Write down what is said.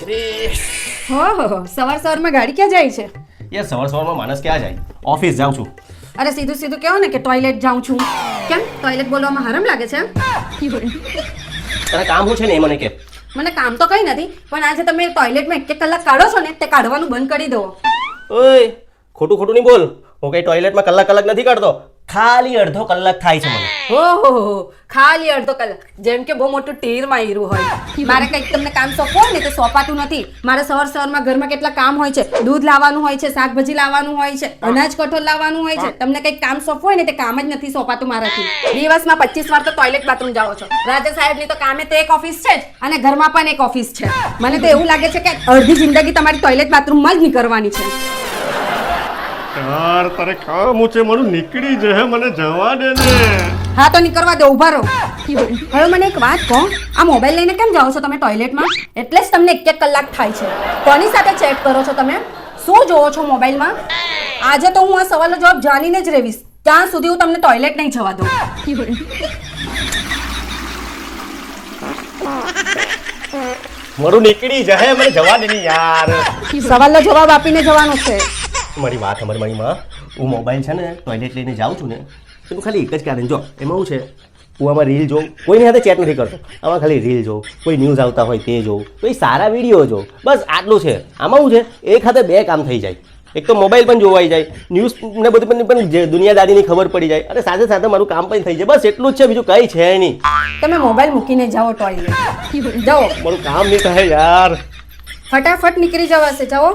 છે. રે હો. સવાર સવારમાં ગાડી ક્યાં જાય છે? યાર સવાર સવારમાં માણસ ક્યાં જાય? ઓફિસ જાઉં છું. અરે સીધું સીધું કહો ને કે ટોયલેટ જાઉં છું. કેમ? ટોયલેટ બોલવામાં હરમ લાગે છે? તને કામ શું છે ને એ મને કે? મને કામ તો કંઈ નથી પણ આજે તમે ટોયલેટમાં એક એક કલાક કાઢો છો ને તે કાઢવાનું બંધ કરી દો. ઓય ખોટું ખોટું નહીં બોલ. હું કઈ ટોયલેટમાં કલાક કલાક નથી કાઢતો. ખાલી અડધો કલાક થાય છે મને. હો હો હો ખાલી અડધો કલાક. જેમ કે બહુ મોટું ટીર માર્યું હોય. મારે કંઈક તમને કામ હોય ને તો સોંપાતું નથી. મારે સવાર સવારમાં ઘરમાં કેટલા કામ હોય છે. દૂધ લાવવાનું હોય છે, શાકભાજી લાવવાનું હોય છે, અનાજ કઠોળ લાવવાનું હોય છે. તમને કંઈક કામ સોંપવું હોય ને તે કામ જ નથી સોંપાતું મારાથી. દિવસમાં પચીસ વાર તો ટોયલેટ બાથરૂમ જાઓ છો. રાજા સાહેબની તો કામે તો એક ઓફિસ છે જ અને ઘરમાં પણ એક ઓફિસ છે. મને તો એવું લાગે છે કે અડધી જિંદગી તમારી ટોયલેટ બાથરૂમમાં જ નીકળવાની છે. યાર તારે ખા છે મારું નીકળી જશે મને જવા દે ને. હા તો નીકળવા દો ઊભા રહો. હવે મને એક વાત કહો આ મોબાઈલ લઈને કેમ જાઓ છો તમે ટોયલેટમાં? એટલે જ તમને એક એક કલાક થાય છે. કોની સાથે ચેટ કરો છો તમે? શું જોવો છો મોબાઈલમાં? આજે તો હું આ સવાલનો જવાબ જાણીને જ રહીશ. ત્યાં સુધી હું તમને ટોયલેટ નહીં જવા દઉં. મારું નીકળી જાય મને જવા દે યાર. સવાલનો જવાબ આપીને જવાનો છે. મારી વાત અમારી મારી માં. હું મોબાઈલ છે ને ટોયલેટ લઈને જાઉં છું ને તું ખાલી એક જ કારણ. જો એમાં શું છે હું આમાં રીલ જોઉં કોઈની સાથે ચેટ નથી કરતો. આમાં ખાલી રીલ જોઉં કોઈ ન્યૂઝ આવતા હોય તે જોઉં કોઈ સારા વીડિયો જોઉં. બસ આટલું છે. આમાં શું છે? એક સાથે બે કામ થઈ જાય. એક તો મોબાઈલ પણ જોવાઈ જાય ન્યૂઝ ને બધું પણ દુનિયાદારીની ખબર પડી જાય. અને સાથે સાથે મારું કામ પણ થઈ જાય. બસ એટલું જ છે બીજું કંઈ છે નહીં. તમે મોબાઈલ મૂકીને જાઓ ટોયલેટ જાઓ. મારું કામ નહીં થાય યાર. ફટાફટ નીકળી જવાશે જાઓ.